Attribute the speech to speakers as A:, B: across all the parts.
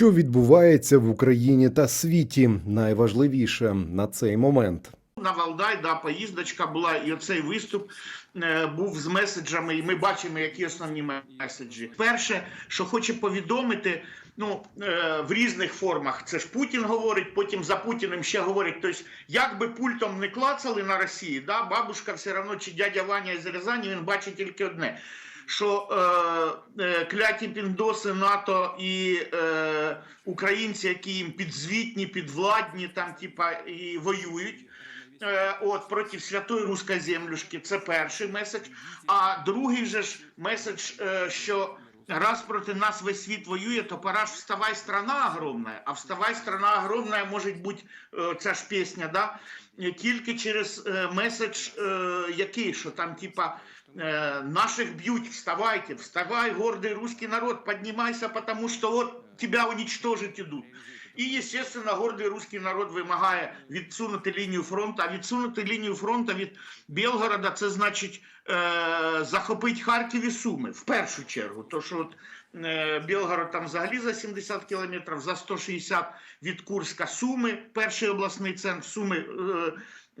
A: Що відбувається в Україні та світі, найважливіше на цей момент.
B: На Валдай, да, поїздочка була, і оцей виступ е, був з меседжами, і ми бачимо, які основні меседжі. Перше, що хоче повідомити, ну е, в різних формах. Це ж Путін говорить, потім за Путіним ще говорить. Тобто, як би пультом не клацали на Росії, да, бабушка все одно чи дядя Ваня із Рязані, він бачить тільки одне. Що е, е, кляті піндоси НАТО і е, українці, які їм підзвітні, підвладні, там типа і воюють. Е, От проти святої руської землюшки, це перший меседж. А другий же ж меседж, е, що раз проти нас весь світ воює, то пора ж вставай, страна огромна. А вставай, страна огромна може бути ця ж пісня, да? тільки через меседж, який, що там, типа. Э, наших бьют, вставайте, вставай, гордый русский народ, поднимайся, потому что вот тебя уничтожить идут. І, естественно, гордий русский народ вимагає відсунути лінію фронту. А відсунути лінію фронту від Білгорода це значить е, захопити Харків і Суми в першу чергу. То що от, Білгород там взагалі за 70 кілометрів, за 160 від Курська Суми, перший обласний центр Суми. Е,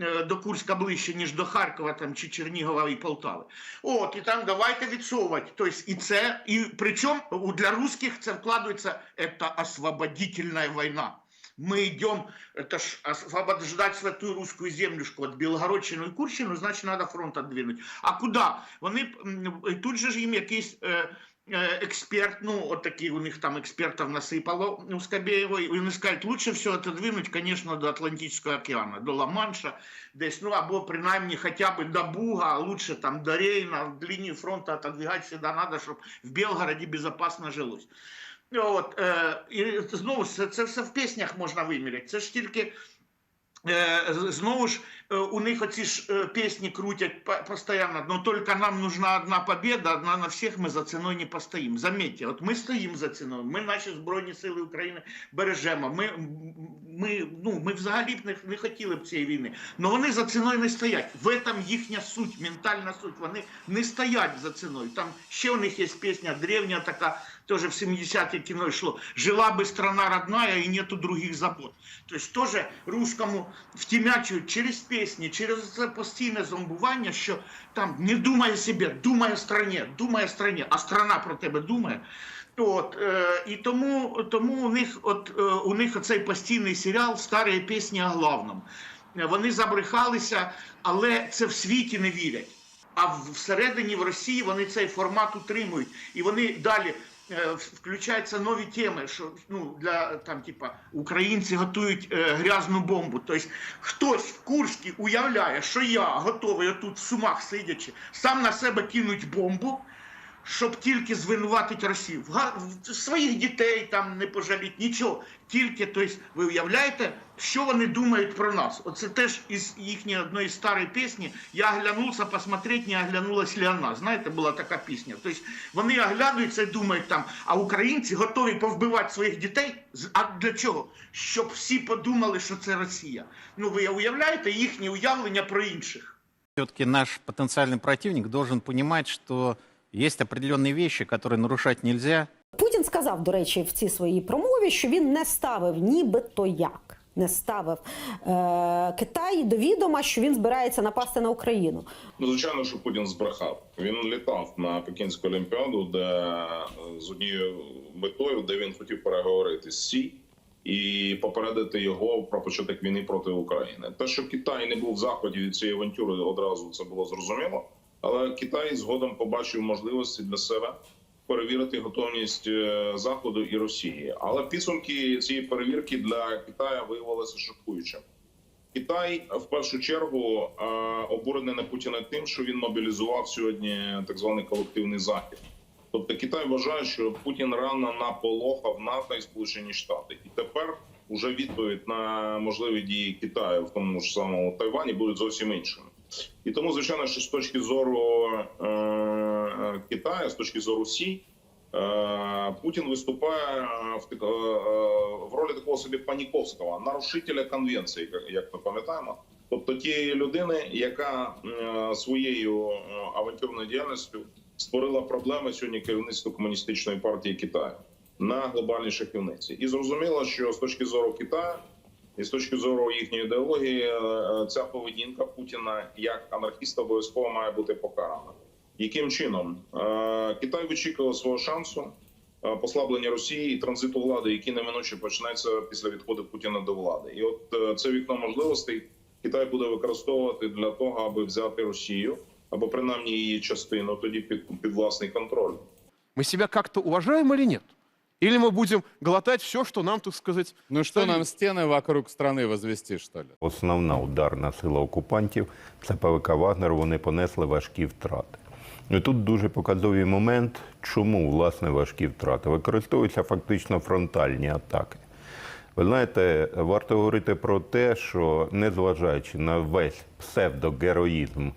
B: е, до Курська ближче, ніж до Харкова там, чи Чернігова і Полтави. От, і там давайте відсовувати. Тобто, і це, і причому для русских це вкладається, це освободительна війна. Мы идем, это ж освобождать святую русскую землюшку от Білгородщину і Курщину, значить, треба фронт отдвинуть. А куди? Вони тут же ж їм якийсь е, е, експерт, ну, от такий у них там експертів насипало у Скабєєва, і вони скажуть, лучше все отодвинуть, звісно, до Атлантичного океану, до Ла-Манша, десь, ну, або принаймні хоча б до Буга, а лучше там до Рейна, лінію фронту отодвигать всегда треба, щоб в Білгороді безпечно жилось. От, е, і знову це, це все в піснях можна виміряти. Це ж тільки знову ж е, у них оці ж е, пісні крутять по- постійно. Но тільки нам нужна одна победа, одна на всіх ми за ціною не постоїмо. Заметьте, от ми стоїмо за ціною. Ми наші Збройні Сили України бережемо. Ми, ми, ну, ми взагалі б не, не хотіли б цієї війни. але вони за ціною не стоять. В этом їхня суть, ментальна суть. Вони не стоять за ціною. Там ще у них є пісня древня така, тоже в 70-е кино йшло. Жила бы страна родная и нету других забот. То есть тоже русскому втімячують через пісні, через це постійне зомбування, що там не думай о себе, думай о стране, думай о стране, а страна про тебе думає. От, е, і тому, тому у них от, е, у них оцей постійний серіал Старі пісні о главному. Вони забрехалися, але це в світі не вірять. А всередині в Росії вони цей формат утримують. І вони далі включаються нові теми, що ну для там, типа українці готують е, грязну бомбу. Тобто хтось в Курській уявляє, що я готовий отут в сумах сидячи, сам на себе кинуть бомбу. Щоб тільки звинуватити Росію, своїх дітей там не пожаліть, нічого. Тільки, тобто, ви уявляєте, що вони думають про нас? Оце теж із їхньої одної старої пісні. Я оглянувся посмотреть, не оглянулась ли вона. Знаєте, була така пісня. Тобто вони оглядаються і думають там, а українці готові повбивати своїх дітей. А для чого? Щоб всі подумали, що це Росія. Ну ви уявляєте їхнє уявлення про інших?
C: все-таки наш потенциальный противник должен понимать, что есть определенные вещи, которые нарушать нельзя.
D: Путін сказав, до речі, в цій своїй промові, що він не ставив нібито як. Не ставив е, Китай до відома, що він збирається напасти на Україну.
E: Ну, звичайно, що Путін збрехав. Він літав на Пекінську олімпіаду, де е, з однією метою, де він хотів переговорити з Сі і попередити його про початок війни проти України. Те, що Китай не був в захваті від цієї авантюри, одразу це було зрозуміло. Але Китай згодом побачив можливості для себе перевірити готовність е, Заходу і Росії. Але підсумки цієї перевірки для Китаю виявилися шокуючими. Китай в першу чергу е, обурений на Путіна тим, що він мобілізував сьогодні так званий колективний захід. Тобто Китай вважає, що Путін рано наполохав НАТО і Сполучені Штати, і тепер уже відповідь на можливі дії Китаю в тому ж самому Тайвані будуть зовсім іншими. І тому, звичайно, що з точки зору е, е, Китаю, з точки зору Сі, е, Путін виступає е, в, е, е, в ролі такого собі паніковського нарушителя конвенції, як- ми пам'ятаємо. Тобто тієї людини, яка е, своєю авантюрною діяльністю створила проблеми сьогодні керівництву комуністичної партії Китаю. на глобальній шахівниці. І зрозуміло, що з точки зору Китаю і з точки зору їхньої ідеології, е, е, ця поведінка Путіна як анархіста обов'язково має бути покарана. Яким чином Е, Китай вичікував свого шансу послаблення Росії і транзиту влади, який неминуче почнеться після відходу Путіна до влади, і от це вікно можливостей Китай буде використовувати для того, аби взяти Росію або принаймні її частину тоді під, під власний контроль.
F: Мы себя как-то уважаем или нет? Или мы будем глотать все, что нам, так сказать,
G: Ну что,
F: Стали-
G: нам стены вокруг страны возвести, что ли?
H: Основна ударна сила окупантів це ПВК Вагнер. Вони понесли важкі втрати. Ну і тут дуже показовий момент, чому власне важкі втрати. Використовуються фактично фронтальні атаки. Ви знаєте, варто говорити про те, що незважаючи на весь псевдогероїзм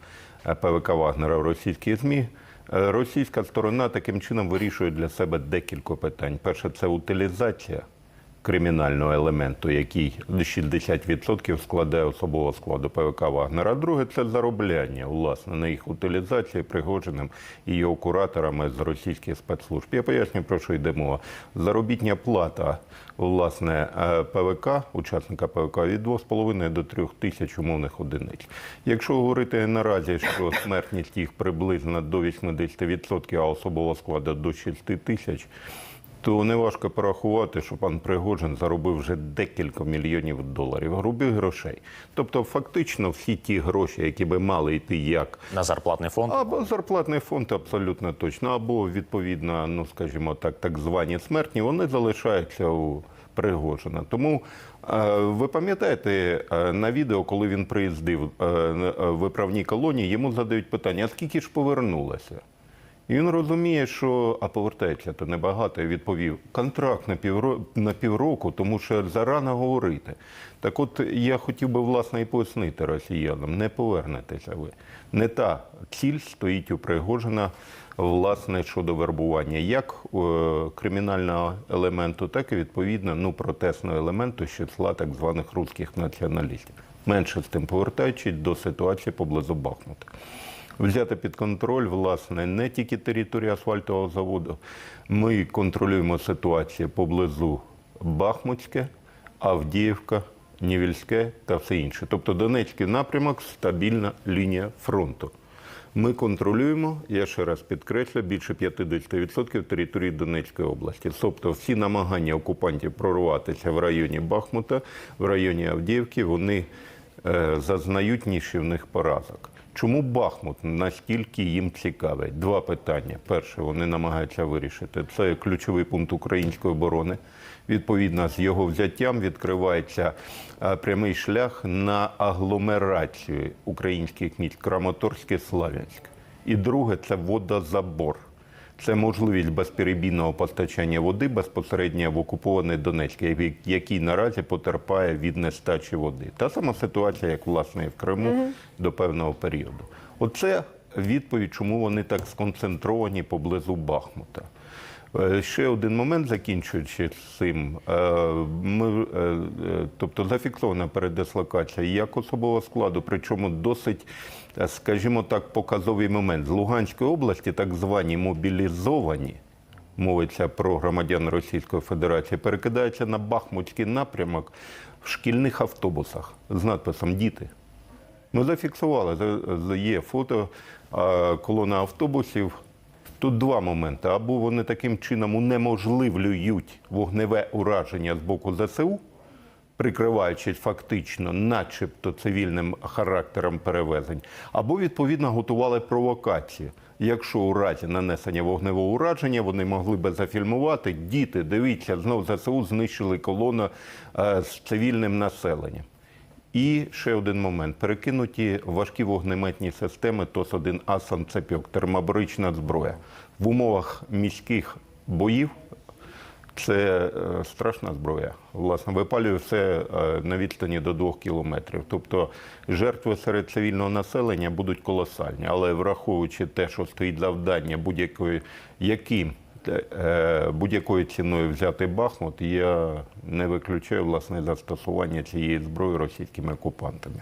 H: е, ПВК Вагнера в російській ЗМІ, е, російська сторона таким чином вирішує для себе декілька питань. Перше, це утилізація кримінального елементу, який 60% складає особового складу ПВК Вагнера. Друге це заробляння власне на їх утилізації Пригожиним і його кураторами з російських спецслужб. Я поясню про що йде мова. Заробітня плата власне е, ПВК, учасника ПВК від 2,5 до 3 тисяч умовних одиниць. Якщо говорити наразі, що смертність їх приблизно до 80%, а особового складу до 6 тисяч то неважко порахувати, що пан Пригожин заробив вже декілька мільйонів доларів грубих грошей. Тобто, фактично, всі ті гроші, які би мали йти як
I: на зарплатний фонд.
H: або зарплатний фонд, абсолютно точно, або відповідно, ну скажімо так, так звані смертні, вони залишаються у Пригожина. Тому е, ви пам'ятаєте е, на відео, коли він приїздив е, в виправній колонії, йому задають питання: а скільки ж повернулося? І він розуміє, що а повертається то небагато. І відповів: контракт на півро... на півроку, тому що зарано говорити. Так от я хотів би власне і пояснити росіянам: не повернетеся ви. Не та ціль стоїть у Пригожина, власне, щодо вербування як е, кримінального елементу, так і відповідно ну, протестного елементу числа так званих русських націоналістів. Менше з тим повертаючись до ситуації поблизу Бахмута взяти під контроль власне не тільки територію асфальтового заводу. Ми контролюємо ситуацію поблизу Бахмутське, Авдіївка, Нівільське та все інше. Тобто Донецький напрямок стабільна лінія фронту. Ми контролюємо, я ще раз підкреслю, більше 50% території Донецької області. Тобто всі намагання окупантів прорватися в районі Бахмута, в районі Авдіївки, вони е, зазнають нищівних поразок. Чому Бахмут настільки їм цікавий? Два питання. Перше, вони намагаються вирішити. Це ключовий пункт української оборони. Відповідно, з його взяттям відкривається е, прямий шлях на агломерацію українських міст Краматорське, Славянське, Славянськ. І друге це водозабор. Це можливість безперебійного постачання води безпосередньо в окупований Донецьк, який- наразі потерпає від нестачі води. Та сама ситуація, як власне і в Криму до певного періоду. Оце відповідь, чому вони так сконцентровані поблизу Бахмута. Е, Ще один момент, закінчуючи цим, Е, ми, е, тобто зафіксована передислокація як особового складу, причому досить, скажімо так, показовий момент. З Луганської області, так звані мобілізовані, мовиться про громадян Російської Федерації, перекидаються на Бахмутський напрямок в шкільних автобусах з надписом Діти. Ми зафіксували, за- за- є фото колона автобусів. Тут два моменти. Або вони таким чином унеможливлюють вогневе ураження з боку ЗСУ, прикриваючись фактично, начебто цивільним характером перевезень, або відповідно готували провокацію. Якщо у разі нанесення вогневого ураження вони могли би зафільмувати, діти, дивіться, знов ЗСУ знищили колону е, з цивільним населенням. І ще один момент: перекинуті важкі вогнеметні системи ТОС-1 А «Санцепьок», термобарична зброя в умовах міських боїв. Це е, страшна зброя. Власне, випалює все е, на відстані до двох кілометрів. Тобто жертви серед цивільного населення будуть колосальні. Але враховуючи те, що стоїть завдання будь-якої, яким будь-якою ціною взяти Бахмут, я не виключаю власне застосування цієї зброї російськими окупантами.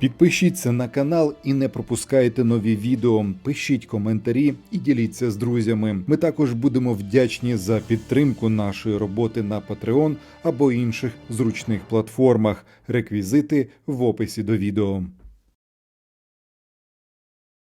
A: Підпишіться на канал і не пропускайте нові відео. Пишіть коментарі і діліться з друзями. Ми також будемо вдячні за підтримку нашої роботи на Patreon або інших зручних платформах. Реквізити в описі до відео.